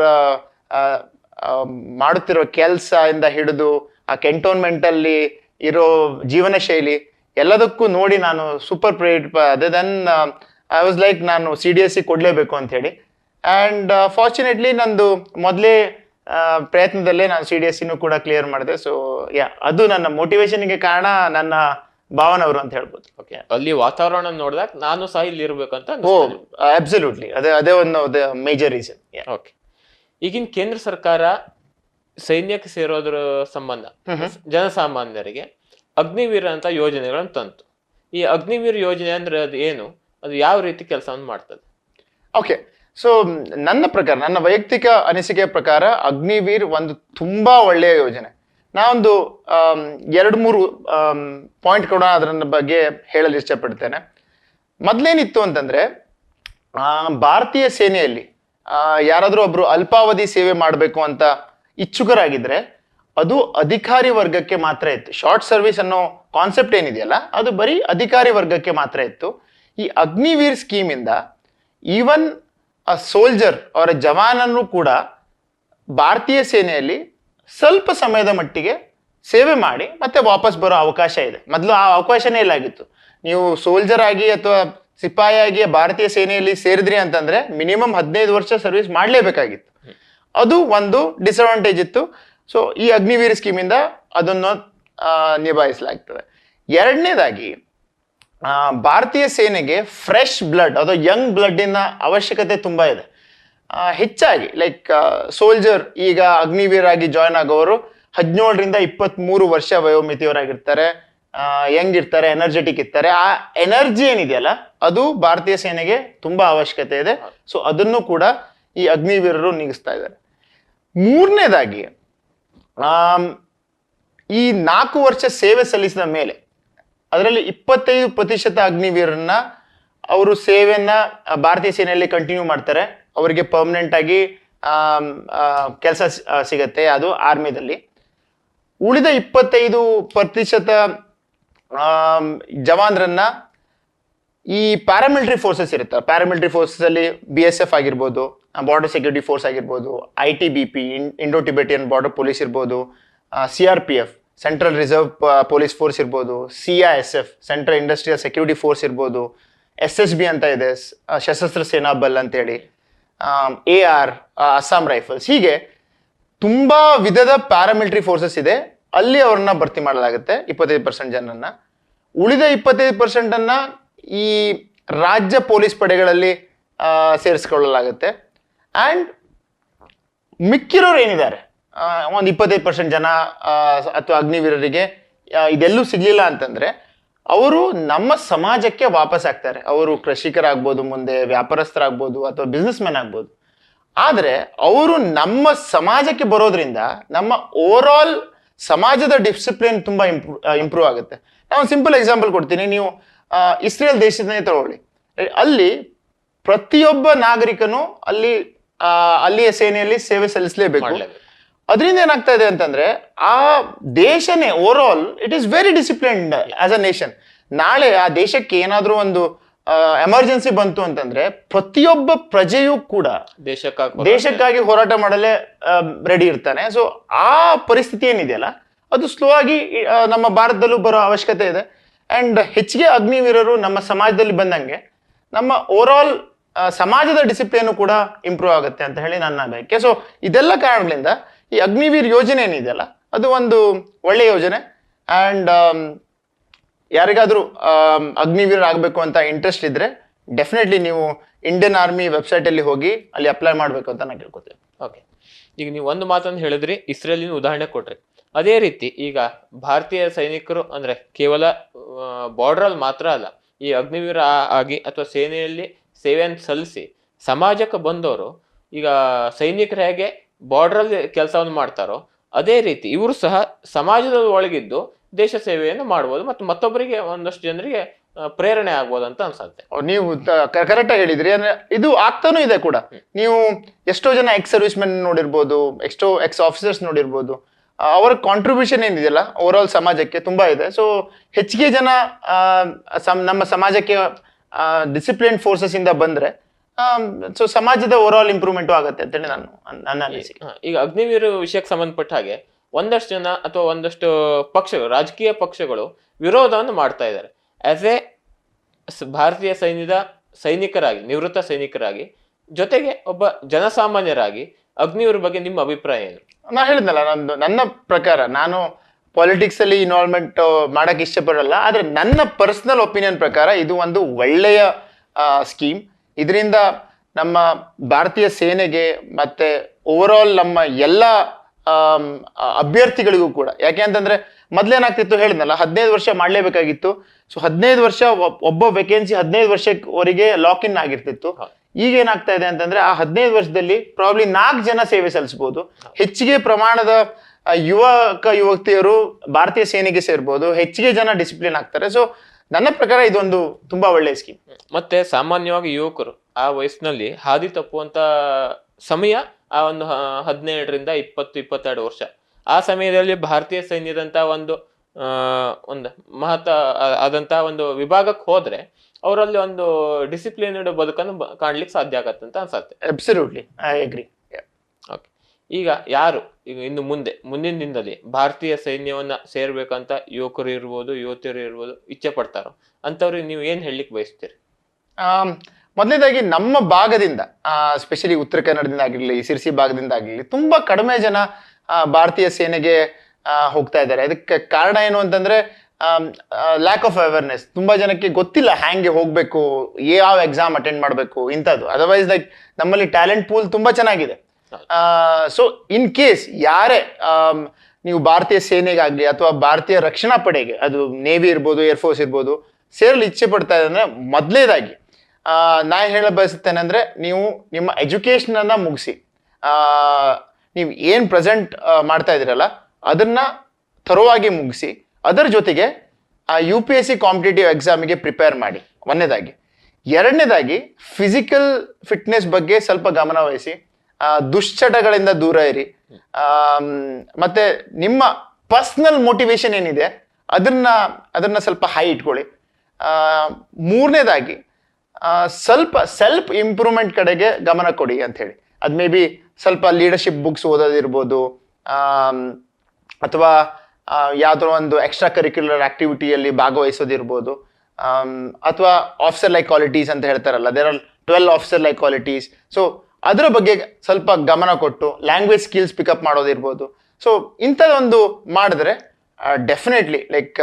ಮಾಡುತ್ತಿರೋ ಕೆಲಸ ಇಂದ ಹಿಡಿದು ಆ ಕೆಂಟೋನ್ಮೆಂಟಲ್ಲಿ ಇರೋ ಜೀವನ ಶೈಲಿ ಎಲ್ಲದಕ್ಕೂ ನೋಡಿ ನಾನು ಸೂಪರ್ ಪ್ರೇಟ್ ಅದೇ ದೆನ್ ಐ ವಾಸ್ ಲೈಕ್ ನಾನು ಸಿ ಡಿ ಎಸ್ ಸಿ ಕೊಡಲೇಬೇಕು ಅಂತ ಹೇಳಿ. ಆ್ಯಂಡ್ ಫಾರ್ಚುನೇಟ್ಲಿ ನಂದು ಮೊದಲೇ ಪ್ರಯತ್ನದಲ್ಲೇ ನಾನು ಸಿ ಡಿ ಎಸ್ ಸಿನೂ ಕೂಡ ಕ್ಲಿಯರ್ ಮಾಡಿದೆ. ಸೊ ಯಾ ಅದು ನನ್ನ ಮೋಟಿವೇಶನ್ಗೆ ಕಾರಣ, ನನ್ನ ಭಾವನವರು ಅಂತ ಹೇಳ್ಬೋದು. ಓಕೆ ಅಲ್ಲಿ ವಾತಾವರಣ ನೋಡಿದಾಗ ನಾನು ಸಹ ಇಲ್ಲಿ ಇರ್ಬೇಕಂತ ಓ ಅಬ್ಸಲ್ಯೂಟ್ಲಿ ಅದೇ ಅದೇ ಒಂದು ಮೇಜರ್ ರೀಸನ್ ಓಕೆ ಈಗಿನ ಕೇಂದ್ರ ಸರ್ಕಾರ ಸೈನ್ಯಕ್ಕೆ ಸೇರೋದ್ರ ಸಂಬಂಧ ಜನಸಾಮಾನ್ಯರಿಗೆ ಅಗ್ನಿವೀರ ಅಂತ ಯೋಜನೆಗಳನ್ನು ತಂತು. ಈ ಅಗ್ನಿವೀರ ಯೋಜನೆ ಅಂದ್ರೆ ಅದು ಏನು? ಅದು ಯಾವ ರೀತಿ ಕೆಲಸವನ್ನು ಮಾಡ್ತದೆ? ಓಕೆ ಸೊ ನನ್ನ ಪ್ರಕಾರ ನನ್ನ ವೈಯಕ್ತಿಕ ಅನಿಸಿಕೆ ಪ್ರಕಾರ ಅಗ್ನಿವೀರ್ ಒಂದು ತುಂಬಾ ಒಳ್ಳೆಯ ಯೋಜನೆ. ನಾವೊಂದು ಎರಡು, ಮೂರು ಪಾಯಿಂಟ್ ಕೂಡ ಅದರ ಬಗ್ಗೆ ಹೇಳಲು ಇಷ್ಟಪಡ್ತೇನೆ. ಮೊದಲೇನಿತ್ತು ಅಂತಂದ್ರೆ ಭಾರತೀಯ ಸೇನೆಯಲ್ಲಿ ಯಾರಾದರೂ ಒಬ್ಬರು ಅಲ್ಪಾವಧಿ ಸೇವೆ ಮಾಡಬೇಕು ಅಂತ ಇಚ್ಛುಕರಾಗಿದ್ರೆ, ಅದು ಅಧಿಕಾರಿ ವರ್ಗಕ್ಕೆ ಮಾತ್ರ ಇತ್ತು. ಶಾರ್ಟ್ ಸರ್ವಿಸ್ ಅನ್ನೋ ಕಾನ್ಸೆಪ್ಟ್ ಏನಿದೆಯಲ್ಲ, ಅದು ಬರೀ ಅಧಿಕಾರಿ ವರ್ಗಕ್ಕೆ ಮಾತ್ರ ಇತ್ತು. ಈ ಅಗ್ನಿವೀರ್ ಸ್ಕೀಮಿಂದ ಈವನ್ ಅ ಸೋಲ್ಜರ್ ಅವರ ಜವಾನನ್ನು ಕೂಡ ಭಾರತೀಯ ಸೇನೆಯಲ್ಲಿ ಸ್ವಲ್ಪ ಸಮಯದ ಮಟ್ಟಿಗೆ ಸೇವೆ ಮಾಡಿ ಮತ್ತೆ ವಾಪಸ್ ಬರೋ ಅವಕಾಶ ಇದೆ. ಮೊದಲು ಆ ಅವಕಾಶನೇ ಇಲ್ಲ ಆಗಿತ್ತು. ನೀವು ಸೋಲ್ಜರ್ ಆಗಿ ಅಥವಾ ಸಿಪಾಯಿಯಾಗಿ ಭಾರತೀಯ ಸೇನೆಯಲ್ಲಿ ಸೇರಿದ್ರಿ ಅಂತಂದ್ರೆ ಮಿನಿಮಮ್ ಹದಿನೈದು ವರ್ಷ ಸರ್ವಿಸ್ ಮಾಡಲೇಬೇಕಾಗಿತ್ತು. ಅದು ಒಂದು ಡಿಸ್ಅಡ್ವಾಂಟೇಜ್ ಇತ್ತು. ಸೊ ಈ ಅಗ್ನಿವೀರ್ ಸ್ಕೀಮಿಂದ ಅದನ್ನು ನಿಭಾಯಿಸಲಾಗ್ತದೆ. ಎರಡನೇದಾಗಿ ಭಾರತೀಯ ಸೇನೆಗೆ ಫ್ರೆಶ್ ಬ್ಲಡ್ ಅಥವಾ ಯಂಗ್ ಬ್ಲಡ್ಡಿನ ಅವಶ್ಯಕತೆ ತುಂಬ ಇದೆ. ಹೆಚ್ಚಾಗಿ ಲೈಕ್ ಸೋಲ್ಜರ್ ಈಗ ಅಗ್ನಿವೀರ್ ಆಗಿ ಜಾಯ್ನ್ ಆಗೋರು ಹದಿನೇಳರಿಂದ ಇಪ್ಪತ್ತ್ಮೂರು ವರ್ಷ ವಯೋಮಿತಿಯವರಾಗಿರ್ತಾರೆ. ಯಂಗ್ ಇರ್ತಾರೆ ಎನರ್ಜೆಟಿಕ್ ಇರ್ತಾರೆ. ಆ ಎನರ್ಜಿ ಏನಿದೆಯಲ್ಲ, ಅದು ಭಾರತೀಯ ಸೇನೆಗೆ ತುಂಬಾ ಅವಶ್ಯಕತೆ ಇದೆ. ಸೊ ಅದನ್ನು ಕೂಡ ಈ ಅಗ್ನಿವೀರರು ನೀಗಿಸ್ತಾ ಇದ್ದಾರೆ. ಮೂರನೇದಾಗಿ ಈ ನಾಲ್ಕು ವರ್ಷ ಸೇವೆ ಸಲ್ಲಿಸಿದ ಮೇಲೆ, ಅದರಲ್ಲಿ ಇಪ್ಪತ್ತೈದು ಪ್ರತಿಶತ ಅಗ್ನಿವೀರನ್ನ ಅವರು ಸೇವೆಯನ್ನ ಭಾರತೀಯ ಸೇನೆಯಲ್ಲಿ ಕಂಟಿನ್ಯೂ ಮಾಡ್ತಾರೆ. ಅವರಿಗೆ ಪರ್ಮನೆಂಟ್ ಆಗಿ ಕೆಲಸ ಸಿಗತ್ತೆ ಅದು ಆರ್ಮಿದಲ್ಲಿ. ಉಳಿದ ಇಪ್ಪತ್ತೈದು ಪ್ರತಿಶತ ಜವಾನ್ರನ್ನ ಈ ಪ್ಯಾರಾಮಿಲಿಟರಿ ಫೋರ್ಸಸ್ ಇರುತ್ತೆ. ಪ್ಯಾರಾಮಿಲಿಟರಿ ಫೋರ್ಸಸ್ ಅಲ್ಲಿ ಬಿ ಎಸ್ ಎಫ್ ಆಗಿರ್ಬೋದು ಬಾರ್ಡರ್ ಸೆಕ್ಯೂರಿಟಿ ಫೋರ್ಸ್ ಆಗಿರ್ಬೋದು I T B P Indo Tibetan border police ಇರ್ಬೋದು C R P F central reserve police force ಇರ್ಬೋದು C I S F central industrial security force ಇರ್ಬೋದು S S B ಅಂತ ಇದೆ ಸಶಸ್ತ್ರ ಸೇನಾ ಬಲ್ ಅಂತೇಳಿ. ಎ ಆರ್ ಅಸ್ಸಾಂ ರೈಫಲ್ಸ್ ಹೀಗೆ ತುಂಬ ವಿಧದ ಪ್ಯಾರಾಮಿಲಿಟರಿ ಫೋರ್ಸಸ್ ಇದೆ. ಅಲ್ಲಿ ಅವ್ರನ್ನ ಭರ್ತಿ ಮಾಡಲಾಗುತ್ತೆ, ಇಪ್ಪತ್ತೈದು ಪರ್ಸೆಂಟ್ ಜನರನ್ನ. ಉಳಿದ ಇಪ್ಪತ್ತೈದು ಪರ್ಸೆಂಟ್ ಅನ್ನ ಈ ರಾಜ್ಯ ಪೊಲೀಸ್ ಪಡೆಗಳಲ್ಲಿ ಸೇರಿಸ್ಕೊಳ್ಳಲಾಗುತ್ತೆ. ಆ್ಯಂಡ್ ಮಿಕ್ಕಿರೋರು ಏನಿದ್ದಾರೆ? ಒಂದು ಇಪ್ಪತ್ತೈದು ಪರ್ಸೆಂಟ್ ಜನ ಅಥವಾ ಅಗ್ನಿವೀರರಿಗೆ ಇದೆಲ್ಲೂ ಸಿಗ್ಲಿಲ್ಲ ಅಂತಂದ್ರೆ ಅವರು ನಮ್ಮ ಸಮಾಜಕ್ಕೆ ವಾಪಸ್ ಆಗ್ತಾರೆ. ಅವರು ಕೃಷಿಕರಾಗ್ಬೋದು ಮುಂದೆ, ವ್ಯಾಪಾರಸ್ಥರಾಗ್ಬೋದು ಅಥವಾ ಬಿಸ್ನೆಸ್ ಮ್ಯಾನ್ ಆಗ್ಬೋದು. ಆದರೆ ಅವರು ನಮ್ಮ ಸಮಾಜಕ್ಕೆ ಬರೋದ್ರಿಂದ ನಮ್ಮ ಓವರ್ ಆಲ್ ಸಮಾಜದ ಡಿಸಿಪ್ಲಿನ್ ತುಂಬ ಇಂಪ್ರೂ ಇಂಪ್ರೂವ್ ಆಗುತ್ತೆ. ನಾನು ಸಿಂಪಲ್ ಎಕ್ಸಾಂಪಲ್ ಕೊಡ್ತೀನಿ. ನೀವು ಇಸ್ರೇಲ್ ದೇಶದನ್ನೇ ತಗೊಳ್ಳಿ. ಅಲ್ಲಿ ಪ್ರತಿಯೊಬ್ಬ ನಾಗರಿಕನು ಅಲ್ಲಿ ಅಲ್ಲಿಯ ಸೇನೆಯಲ್ಲಿ ಸೇವೆ ಸಲ್ಲಿಸಲೇಬೇಕು. ಅದರಿಂದ ಏನಾಗ್ತಾ ಇದೆ ಅಂತಂದ್ರೆ ಆ ದೇಶನೇ over all it is very disciplined as a nation ನಾಳೆ ಆ ದೇಶಕ್ಕೆ ಏನಾದರೂ ಒಂದು ಎಮರ್ಜೆನ್ಸಿ ಬಂತು ಅಂತಂದ್ರೆ ಪ್ರತಿಯೊಬ್ಬ ಪ್ರಜೆಯೂ ಕೂಡ ದೇಶಕ್ಕಾಗಿ ಹೋರಾಟ. ದೇಶಕ್ಕಾಗಿ ಹೋರಾಟ ಮಾಡಲೇ ರೆಡಿ ಇರ್ತಾನೆ. ಸೊ ಆ ಪರಿಸ್ಥಿತಿ ಏನಿದೆಯಲ್ಲ ಅದು ಸ್ಲೋ ಆಗಿ ನಮ್ಮ ಭಾರತದಲ್ಲೂ ಬರೋ ಅವಶ್ಯಕತೆ ಇದೆ. ಅಂಡ್ ಹೆಚ್ಚಿಗೆ ಅಗ್ನಿವೀರರು ನಮ್ಮ ಸಮಾಜದಲ್ಲಿ ಬಂದಂಗೆ ನಮ್ಮ ಓವರ್ ಆಲ್ ಸಮಾಜದ ಡಿಸಿಪ್ಲಿನ್ ಕೂಡ ಇಂಪ್ರೂವ್ ಆಗುತ್ತೆ ಅಂತ ಹೇಳಿ ನನ್ನ ಬಯಕೆ ಸೊ ಇದೆಲ್ಲ ಕಾರಣಗಳಿಂದ ಈ ಅಗ್ನಿವೀರ್ ಯೋಜನೆ ಏನಿದೆಯಲ್ಲ ಅದು ಒಂದು ಒಳ್ಳೆಯ ಯೋಜನೆ. ಅಂಡ್ ಯಾರಿಗಾದರೂ ಆಮ್, ಅಗ್ನಿವೀರ್ ಆಗಬೇಕು ಅಂತ ಇಂಟ್ರೆಸ್ಟ್ ಇದ್ರೆ ಡೆಫಿನೆಟ್ಲಿ ನೀವು ಇಂಡಿಯನ್ ಆರ್ಮಿ ವೆಬ್ಸೈಟ್ ಅಲ್ಲಿ ಹೋಗಿ ಅಲ್ಲಿ ಅಪ್ಲೈ ಮಾಡಬೇಕು ಅಂತ ನಾನು ಕೇಳ್ಕೊತೀನಿ. ಓಕೆ ಈಗ ನೀವು ಒಂದು ಮಾತನ್ನು ಹೇಳಿದ್ರಿ ಇಸ್ರೇಲಿನ ಉದಾಹರಣೆ ಕೊಟ್ರಿ. ಅದೇ ರೀತಿ ಈಗ ಭಾರತೀಯ ಸೈನಿಕರು ಅಂದ್ರೆ ಕೇವಲ ಬಾರ್ಡರ್ ಮಾತ್ರ ಅಲ್ಲ ಈ ಅಗ್ನಿವೀರ ಆಗಿ ಅಥವಾ ಸೇನೆಯಲ್ಲಿ ಸೇವೆಯನ್ನು ಸಲ್ಲಿಸಿ ಸಮಾಜಕ್ಕೆ ಬಂದವರು ಈಗ ಸೈನಿಕರ ಹೇಗೆ ಬಾರ್ಡರಲ್ಲಿ ಕೆಲಸವನ್ನು ಮಾಡ್ತಾರೋ ಅದೇ ರೀತಿ ಇವರು ಸಹ ಸಮಾಜದ ಒಳಗಿದ್ದು ದೇಶ ಸೇವೆಯನ್ನು ಮಾಡ್ಬೋದು ಮತ್ತು ಮತ್ತೊಬ್ಬರಿಗೆ ಒಂದಷ್ಟು ಜನರಿಗೆ ಪ್ರೇರಣೆ ಆಗ್ಬೋದು ಅಂತ ಅನ್ಸುತ್ತೆ. ನೀವು ಕರೆಕ್ಟ್ ಆಗಿ ಹೇಳಿದ್ರಿ. ಅಂದ್ರೆ ಇದು ಆಗ್ತಾನೂ ಇದೆ ಕೂಡ. ನೀವು ಎಷ್ಟೋ ಜನ ಎಕ್ಸ್ ಸರ್ವಿಸ್ ಮೆನ್ ನೋಡಿರ್ಬೋದು ಎಷ್ಟೋ ಎಕ್ಸ್ ಆಫೀಸರ್ಸ್ ನೋಡಿರ್ಬೋದು ಅವರ ಕಾಂಟ್ರಿಬ್ಯೂಷನ್ ಏನಿದೆಯಲ್ಲ ಓವರ್ ಆಲ್ ಸಮಾಜಕ್ಕೆ ತುಂಬಾ ಇದೆ. ಸೊ ಹೆಚ್ಚಿಗೆ ಜನ ನಮ್ಮ ಸಮಾಜಕ್ಕೆ ಡಿಸಿಪ್ಲಿನ್ ಫೋರ್ಸಸ್ ಇಂದ ಬಂದ್ರೆ ಸೊ ಸಮಾಜದ ಓವರ್ ಆಲ್ ಇಂಪ್ರೂವ್ಮೆಂಟು ಆಗುತ್ತೆ ಅಂತೇಳಿ ನಾನು ನನ್ನ ಅನಿಸಿಕೆ. ಈಗ ಅಗ್ನಿವೀರ ವಿಷಯಕ್ಕೆ ಸಂಬಂಧಪಟ್ಟ ಹಾಗೆ ಒಂದಷ್ಟು ಜನ ಅಥವಾ ಒಂದಷ್ಟು ಪಕ್ಷಗಳು ರಾಜಕೀಯ ಪಕ್ಷಗಳು ವಿರೋಧವನ್ನು ಮಾಡ್ತಾ ಇದ್ದಾರೆ. ಆಸ್ ಎ ಭಾರತೀಯ ಸೈನ್ಯದ ಸೈನಿಕರಾಗಿ ನಿವೃತ್ತ ಸೈನಿಕರಾಗಿ ಜೊತೆಗೆ ಒಬ್ಬ ಜನಸಾಮಾನ್ಯರಾಗಿ ಅಗ್ನಿವೀರ ಬಗ್ಗೆ ನಿಮ್ಮ ಅಭಿಪ್ರಾಯ ಏನು? ನಾನು ಹೇಳಿದ್ನಲ್ಲ ನಂದು ನನ್ನ ಪ್ರಕಾರ ನಾನು ಪಾಲಿಟಿಕ್ಸ್ ಅಲ್ಲಿ ಇನ್ವಾಲ್ವ್ಮೆಂಟ್ ಮಾಡಕ್ ಇಷ್ಟಪಡಲ್ಲ ಆದ್ರೆ ನನ್ನ ಪರ್ಸನಲ್ ಒಪಿನಿಯನ್ ಪ್ರಕಾರ ಇದು ಒಂದು ಒಳ್ಳೆಯ ಸ್ಕೀಮ್ ಇದರಿಂದ ನಮ್ಮ ಭಾರತೀಯ ಸೇನೆಗೆ ಮತ್ತೆ ಓವರ್ ಆಲ್ ನಮ್ಮ ಎಲ್ಲ ಅಭ್ಯರ್ಥಿಗಳಿಗೂ ಕೂಡ ಯಾಕೆ ಅಂತಂದ್ರೆ ಮೊದ್ಲೇನಾಗ್ತಿತ್ತು ಹೇಳಿದ್ನಲ್ಲ ಹದಿನೈದು ವರ್ಷ ಮಾಡಲೇಬೇಕಾಗಿತ್ತು. ಸೊ ಹದಿನೈದು ವರ್ಷ ಒಬ್- ಒಬ್ಬ ವೇಕೆನ್ಸಿ ಹದಿನೈದು ವರ್ಷಕ್ಕೆವರೆಗೆ ಲಾಕ್ ಇನ್ ಆಗಿರ್ತಿತ್ತು ಈಗ ಏನಾಗ್ತಾ ಇದೆ ಅಂತಂದ್ರೆ ಆ ಹದಿನೈದು ವರ್ಷದಲ್ಲಿ ಪ್ರಾಬ್ಲಿ ನಾಲ್ಕು ಜನ ಸೇವೆ ಸಲ್ಲಿಸಬಹುದು ಹೆಚ್ಚಿಗೆ ಪ್ರಮಾಣದ ಯುವಕ ಯುವತಿಯರು ಭಾರತೀಯ ಸೇನೆಗೆ ಸೇರ್ಬೋದು. ಹೆಚ್ಚಿಗೆ ಜನ ಡಿಸಿಪ್ಲಿನ್ ಆಗ್ತಾರೆ. ಸೊ ನನ್ನ ಪ್ರಕಾರ ಇದೊಂದು ತುಂಬಾ ಒಳ್ಳೆಯ ಸ್ಕೀಮ್ ಮತ್ತೆ ಸಾಮಾನ್ಯವಾಗಿ ಯುವಕರು ಆ ವಯಸ್ಸಿನಲ್ಲಿ ಹಾದಿ ತಪ್ಪುವಂತ ಸಮಯ ಆ ಒಂದು ಹದಿನೇಳರಿಂದ ಇಪ್ಪತ್ತು ಇಪ್ಪತ್ತೆರಡು ವರ್ಷ. ಆ ಸಮಯದಲ್ಲಿ ಭಾರತೀಯ ಸೈನ್ಯದಂತ ಒಂದು ಒಂದು ಮಹತ್ವ ಆದಂತಹ ಆದಂತ ಒಂದು ವಿಭಾಗಕ್ಕೆ ಹೋದ್ರೆ ಅವರಲ್ಲಿ ಒಂದು ಡಿಸಿಪ್ಲಿನ್ ಬದುಕನ್ನು ಕಾಣ್ಲಿಕ್ಕೆ ಸಾಧ್ಯ ಆಗತ್ತೆ ಅಂತ ಅನ್ಸತ್ತೆ. ಅಬ್ಸಲ್ಯೂಟ್ಲಿ ಐ ಅಗ್ರಿ ಈಗ ಯಾರು? ಈಗ ಇನ್ನು ಮುಂದೆ ಮುಂದಿನ ದಿನದಲ್ಲಿ ಭಾರತೀಯ ಸೈನ್ಯವನ್ನ ಸೇರ್ಬೇಕಂತ ಯುವಕರು ಇರ್ಬೋದು, ಯುವತಿಯರು ಇರ್ಬೋದು, ಇಚ್ಛೆ ಪಡ್ತಾರೋ? ಅಂಥವ್ರಿಗೆ ನೀವು ಏನ್ ಹೇಳಲಿಕ್ಕೆ ಬಯಸ್ತೀರಿ? ಮೊದಲನೇದಾಗಿ ನಮ್ಮ ಭಾಗದಿಂದ ಸ್ಪೆಷಲಿ ಉತ್ತರ ಕನ್ನಡದಿಂದ ಆಗಿರ್ಲಿ, ಸಿರ್ಸಿ ಭಾಗದಿಂದ ಆಗಿರಲಿ, ತುಂಬಾ ಕಡಿಮೆ ಜನ ಭಾರತೀಯ ಸೇನೆಗೆ ಹೋಗ್ತಾ ಇದ್ದಾರೆ. ಅದಕ್ಕೆ ಕಾರಣ ಏನು ಅಂತಂದ್ರೆ ಲ್ಯಾಕ್ ಆಫ್ ಅವೇರ್ನೆಸ್ ತುಂಬಾ ಜನಕ್ಕೆ ಗೊತ್ತಿಲ್ಲ ಹ್ಯಾಂಗೆ ಹೋಗ್ಬೇಕು, ಯಾವ ಎಕ್ಸಾಮ್ ಅಟೆಂಡ್ ಮಾಡಬೇಕು, ಇಂಥದ್ದು. ಅದರ್ವೈಸ್ ಲೈಕ್ ನಮ್ಮಲ್ಲಿ ಟ್ಯಾಲೆಂಟ್ ಪೂಲ್ ತುಂಬಾ ಚೆನ್ನಾಗಿದೆ. ಸೊ ಇನ್ ಕೇಸ್ ಯಾರೇ ನೀವು ಭಾರತೀಯ ಸೇನೆಗಾಗಲಿ ಅಥವಾ ಭಾರತೀಯ ರಕ್ಷಣಾ ಪಡೆಗೆ ಅದು ನೇವಿ ಇರ್ಬೋದು ಏರ್ಫೋರ್ಸ್ ಇರ್ಬೋದು ಸೇರಲು ಇಚ್ಛೆ ಪಡ್ತಾ ಇದ್ರೆ ಮೊದಲೇದಾಗಿ ನಾ ಹೇಳ ಬಯಸುತ್ತೇನೆ ಅಂದರೆ ನೀವು ನಿಮ್ಮ ಎಜುಕೇಷನನ್ನು ಮುಗಿಸಿ. ನೀವು ಏನು ಪ್ರೆಸೆಂಟ್ ಮಾಡ್ತಾ ಇದ್ದೀರಲ್ಲ ಅದನ್ನು ತರುವಾಗಿ ಮುಗಿಸಿ ಅದರ ಜೊತೆಗೆ U P S C competitive ಎಕ್ಸಾಮಿಗೆ prepare ಮಾಡಿ. ಒಂದನೇದಾಗಿ ಎರಡನೇದಾಗಿ ಫಿಸಿಕಲ್ ಫಿಟ್ನೆಸ್ ಬಗ್ಗೆ ಸ್ವಲ್ಪ ಗಮನ ವಹಿಸಿ. ಆ, ದುಶ್ಚಟಗಳಿಂದ ದೂರ ಇರಿ. ಮತ್ತೆ ನಿಮ್ಮ ಪರ್ಸ್ನಲ್ ಮೋಟಿವೇಶನ್ ಏನಿದೆ, ಅದನ್ನ ಅದನ್ನ ಸ್ವಲ್ಪ ಹೈ ಇಟ್ಕೊಳ್ಳಿ. ಮೂರನೇದಾಗಿ ಸ್ವಲ್ಪ ಸೆಲ್ಫ್ ಇಂಪ್ರೂವ್ಮೆಂಟ್ ಕಡೆಗೆ ಗಮನ ಕೊಡಿ ಅಂತ ಹೇಳಿ. ಅದು ಮೇ ಬಿ ಸ್ವಲ್ಪ ಲೀಡರ್ಶಿಪ್ ಬುಕ್ಸ್ ಓದೋದಿರ್ಬೋದು ಅಥವಾ ಯಾವುದೋ ಒಂದು ಎಕ್ಸ್ಟ್ರಾ ಕರಿಕ್ಯುಲರ್ ಆಕ್ಟಿವಿಟಿಯಲ್ಲಿ ಭಾಗವಹಿಸೋದಿರ್ಬೋದು ಅಥವಾ ಆಫೀಸರ್ ಲೈಕ್ ಕ್ವಾಲಿಟೀಸ್ ಅಂತ ಹೇಳ್ತಾರಲ್ಲ there are twelve officer like qualities so ಅದರ ಬಗ್ಗೆ ಸ್ವಲ್ಪ ಗಮನ ಕೊಟ್ಟು ಲ್ಯಾಂಗ್ವೇಜ್ ಸ್ಕಿಲ್ಸ್ ಪಿಕಪ್ ಮಾಡೋದಿರ್ಬೋದು. ಸೊ ಇಂಥದ್ದೊಂದು ಮಾಡಿದ್ರೆ ಡೆಫಿನೆಟ್ಲಿ ಲೈಕ್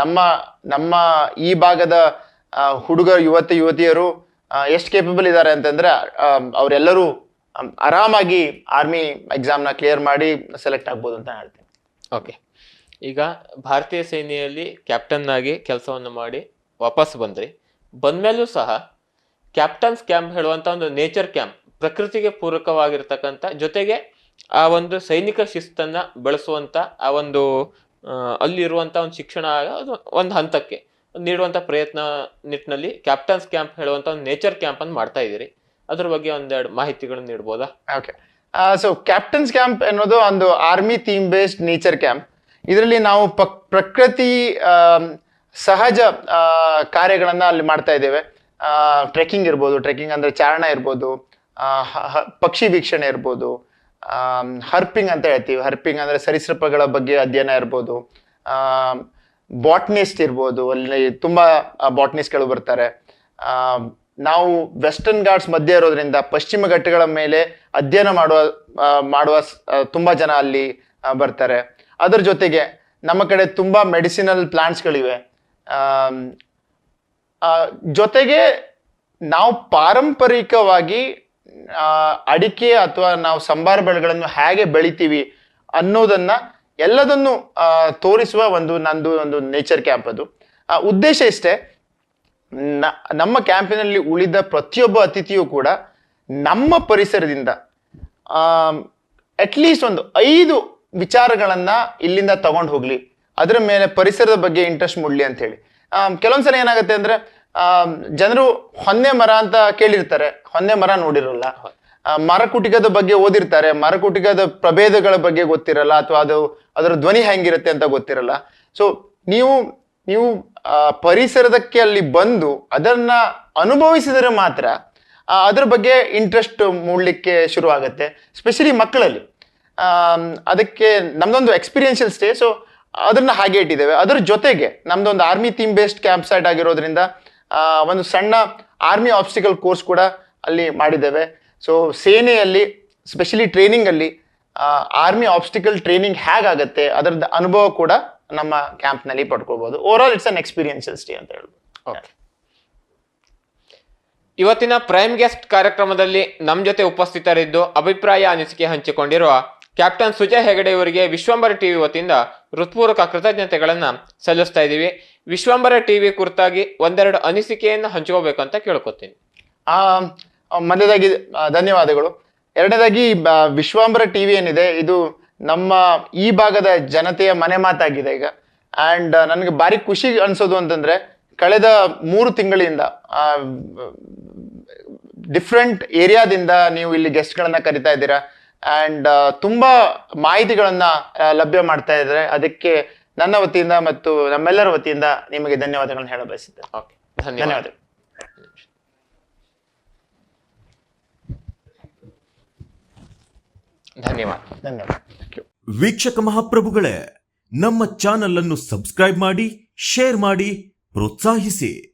ನಮ್ಮ ನಮ್ಮ ಈ ಭಾಗದ ಹುಡುಗ ಯುವತಿ, ಯುವತಿಯರು ಎಷ್ಟು ಕೇಪಬಲ್ ಇದ್ದಾರೆ ಅಂತಂದರೆ ಅವರೆಲ್ಲರೂ ಆರಾಮಾಗಿ ಆರ್ಮಿ ಎಕ್ಸಾಮ್ನ ಕ್ಲಿಯರ್ ಮಾಡಿ ಸೆಲೆಕ್ಟ್ ಆಗ್ಬೋದು ಅಂತ ಹೇಳ್ತೀನಿ. ಓಕೆ ಈಗ ಭಾರತೀಯ ಸೇನೆಯಲ್ಲಿ ಕ್ಯಾಪ್ಟನ್ ಆಗಿ ಕೆಲಸವನ್ನು ಮಾಡಿ ವಾಪಸ್ ಬಂದ್ರಿ. ಬಂದಮೇಲೂ ಸಹ ಕ್ಯಾಪ್ಟನ್ಸ್ ಕ್ಯಾಂಪ್ ಹೇಳುವಂತ ಒಂದು ನೇಚರ್ ಕ್ಯಾಂಪ್ ಪ್ರಕೃತಿಗೆ ಪೂರಕವಾಗಿರ್ತಕ್ಕಂಥ, ಜೊತೆಗೆ ಆ ಒಂದು ಸೈನಿಕ ಶಿಸ್ತನ್ನ ಬಳಸುವಂತ, ಆ ಒಂದು ಅಲ್ಲಿರುವಂತ ಒಂದು ಶಿಕ್ಷಣ ಒಂದು ಹಂತಕ್ಕೆ ನೀಡುವಂತ ಪ್ರಯತ್ನ ನಿಟ್ಟಿನಲ್ಲಿ ಕ್ಯಾಪ್ಟನ್ಸ್ ಕ್ಯಾಂಪ್ ಹೇಳುವಂತ ಒಂದು ನೇಚರ್ ಕ್ಯಾಂಪ್ ಅನ್ನು ಮಾಡ್ತಾ ಇದ್ದೀರಿ. ಅದ್ರ ಬಗ್ಗೆ ಒಂದೆರಡು ಮಾಹಿತಿಗಳನ್ನು ನೀಡ್ಬೋದಾ? ಓಕೆ ಸೊ ಕ್ಯಾಪ್ಟನ್ಸ್ ಕ್ಯಾಂಪ್ ಅನ್ನೋದು ಒಂದು army theme based nature camp ಇದರಲ್ಲಿ ನಾವು ಪ್ರಕೃತಿ ಸಹಜ ಕಾರ್ಯಗಳನ್ನ ಅಲ್ಲಿ ಮಾಡ್ತಾ ಇದ್ದೇವೆ. ಟ್ರೆಕ್ಕಿಂಗ್ ಇರ್ಬೋದು ಟ್ರೆಕ್ಕಿಂಗ್ ಅಂದರೆ ಚಾರಣ ಇರ್ಬೋದು ಪಕ್ಷಿ ವೀಕ್ಷಣೆ ಇರ್ಬೋದು ಹರ್ಪಿಂಗ್ ಅಂತ ಹೇಳ್ತೀವಿ. ಹರ್ಪಿಂಗ್ ಅಂದರೆ ಸರೀಸೃಪಗಳ ಬಗ್ಗೆ ಅಧ್ಯಯನ ಇರ್ಬೋದು ಬಾಟ್ನಿಸ್ಟ್ ಇರ್ಬೋದು, ಅಲ್ಲಿ ತುಂಬ ಬಾಟ್ನಿಸ್ಟ್ಗಳು ಬರ್ತಾರೆ. ನಾವು ವೆಸ್ಟರ್ನ್ ಗಾರ್ಡ್ಸ್ ಮಧ್ಯೆ ಇರೋದ್ರಿಂದ ಪಶ್ಚಿಮ ಘಟ್ಟಗಳ ಮೇಲೆ ಅಧ್ಯಯನ ಮಾಡುವ ಮಾಡುವ ತುಂಬ ಜನ ಅಲ್ಲಿ ಬರ್ತಾರೆ. ಅದರ ಜೊತೆಗೆ ನಮ್ಮ ಕಡೆ ತುಂಬ ಮೆಡಿಸಿನಲ್ ಪ್ಲಾಂಟ್ಸ್ಗಳಿವೆ ಜೊತೆಗೆ ನಾವು ಪಾರಂಪರಿಕವಾಗಿ ಅಡಿಕೆ ಅಥವಾ ನಾವು ಸಂಬಾರ ಬೆಳೆಗಳನ್ನು ಹೇಗೆ ಬೆಳಿತೀವಿ ಅನ್ನೋದನ್ನ ಎಲ್ಲದನ್ನು ತೋರಿಸುವ ಒಂದು ನಂದು ಒಂದು ನೇಚರ್ ಕ್ಯಾಂಪ್ ಅದು. ಆ, ಉದ್ದೇಶ ಇಷ್ಟೇ ನಮ್ಮ ಕ್ಯಾಂಪಿನಲ್ಲಿ ಉಳಿದ ಪ್ರತಿಯೊಬ್ಬ ಅತಿಥಿಯೂ ಕೂಡ ನಮ್ಮ ಪರಿಸರದಿಂದ ಅಟ್ಲೀಸ್ಟ್ ಒಂದು ಐದು ವಿಚಾರಗಳನ್ನು ಇಲ್ಲಿಂದ ತಗೊಂಡು ಹೋಗ್ಲಿ. ಅದರ ಮೇಲೆ ಪರಿಸರದ ಬಗ್ಗೆ ಇಂಟ್ರೆಸ್ಟ್ ಮೂಡ್ಲಿ ಅಂತ ಹೇಳಿ. ಕೆಲವೊಂದ್ಸಲ ಏನಾಗುತ್ತೆ ಅಂದ್ರೆ ಜನರು ಹೊನ್ನೆ ಮರ ಅಂತ ಕೇಳಿರ್ತಾರೆ. ಹೊನ್ನೆ ಮರ ನೋಡಿರಲ್ಲ. ಮರಕುಟಿಕದ ಬಗ್ಗೆ ಓದಿರ್ತಾರೆ. ಮರಕುಟಿಕದ ಪ್ರಭೇದಗಳ ಬಗ್ಗೆ ಗೊತ್ತಿರಲ್ಲ ಅಥವಾ ಅದು, ಅದರ ಧ್ವನಿ ಹೆಂಗಿರುತ್ತೆ ಅಂತ ಗೊತ್ತಿರಲ್ಲ. ಸೊ ನೀವು ನೀವು ಪರಿಸರದಕ್ಕೆ ಅಲ್ಲಿ ಬಂದು ಅದನ್ನ ಅನುಭವಿಸಿದರೆ ಮಾತ್ರ ಅದ್ರ ಬಗ್ಗೆ ಇಂಟ್ರೆಸ್ಟ್ ಮೂಡಲಿಕ್ಕೆ ಶುರು ಆಗುತ್ತೆ ಸ್ಪೆಷಲಿ ಮಕ್ಕಳಲ್ಲಿ ಅದಕ್ಕೆ ನಮ್ದೊಂದು ಎಕ್ಸ್ಪೀರಿಯನ್ಷಿಯಲ್ ಸ್ಟೇ ಸೊ ಅದನ್ನ ಹಾಗೆ ಇಟ್ಟಿದ್ದೇವೆ. ಅದ್ರ ಜೊತೆಗೆ ನಮ್ದೊಂದು army theme based camp site ಆಗಿರೋದ್ರಿಂದ ಒಂದು ಸಣ್ಣ ಆರ್ಮಿ ಆಬ್ಸ್ಟಿಕಲ್ ಕೋರ್ಸ್ ಕೂಡ ಅಲ್ಲಿ ಮಾಡಿದ್ದೇವೆ. ಸೊ ಸೇನೆಯಲ್ಲಿ ಸ್ಪೆಷಲಿ ಟ್ರೈನಿಂಗ್ ಅಲ್ಲಿ ಆರ್ಮಿ ಆಬ್ಸ್ಟಿಕಲ್ ಟ್ರೈನಿಂಗ್ ಹೇಗಾಗತ್ತೆ ಅದರದ್ದು ಅನುಭವ ಕೂಡ ನಮ್ಮ ಕ್ಯಾಂಪ್ನಲ್ಲಿ ಪಡ್ಕೋಬಹುದು over all it's an experience day ಅಂತ ಹೇಳ್ಬೋದು. ಓಕೆ ಇವತ್ತಿನ ಪ್ರೈಮ್ ಗೆಸ್ಟ್ ಕಾರ್ಯಕ್ರಮದಲ್ಲಿ ನಮ್ಮ ಜೊತೆ ಉಪಸ್ಥಿತರಿದ್ದು ಅಭಿಪ್ರಾಯ ಅನಿಸಿಕೆ ಹಂಚಿಕೊಂಡಿರುವ ಕ್ಯಾಪ್ಟನ್ ಸುಜಯ್ ಹೆಗಡೆ ಇವರಿಗೆ ವಿಶ್ವಂಬರ ಟಿವಿ ವತಿಯಿಂದ ಹೃತ್ಪೂರ್ವಕ ಕೃತಜ್ಞತೆಗಳನ್ನು ಸಲ್ಲಿಸ್ತಾ ಇದ್ದೀವಿ. ವಿಶ್ವಂಬರ ಟಿವಿ ಕುರಿತಾಗಿ ಒಂದೆರಡು ಅನಿಸಿಕೆಯನ್ನು ಹಂಚ್ಕೋಬೇಕಂತ ಕೇಳ್ಕೊತೀನಿ. ಆ ಮೊದಲದಾಗಿ ಧನ್ಯವಾದಗಳು. ಎರಡನೇದಾಗಿ ವಿಶ್ವಾಂಬರ ಟಿವಿ ಏನಿದೆ, ಇದು ನಮ್ಮ ಈ ಭಾಗದ ಜನತೆಯ ಮನೆ ಮಾತಾಗಿದೆ ಈಗ. ಆ್ಯಂಡ್ ನನಗೆ ಭಾರಿ ಖುಷಿ ಅನಿಸೋದು ಅಂತಂದರೆ, ಕಳೆದ ಮೂರು ತಿಂಗಳಿಂದ ಡಿಫ್ರೆಂಟ್ ಏರಿಯಾದಿಂದ ನೀವು ಇಲ್ಲಿ ಗೆಸ್ಟ್ಗಳನ್ನು ಕರಿತಾ ಇದ್ದೀರಾ. ಆ್ಯಂಡ್ ತುಂಬ ಮಾಹಿತಿಗಳನ್ನ ಲಭ್ಯ ಮಾಡ್ತಾ ಇದ್ದಾರೆ. ಅದಕ್ಕೆ ನನ್ನ ವತಿಯಿಂದ ಮತ್ತು ನಮ್ಮೆಲ್ಲರ ವತಿಯಿಂದ ನಿಮಗೆ ಧನ್ಯವಾದಗಳನ್ನು ಹೇಳ ಬಯಸಿದ್ದೆ ಓಕೆ ಧನ್ಯವಾದ. ಧನ್ಯವಾದ. ವೀಕ್ಷಕ ಮಹಾಪ್ರಭುಗಳೇ ನಮ್ಮ ಚಾನಲ್ ಅನ್ನು ಸಬ್ಸ್ಕ್ರೈಬ್ ಮಾಡಿ ಶೇರ್ ಮಾಡಿ ಪ್ರೋತ್ಸಾಹಿಸಿ.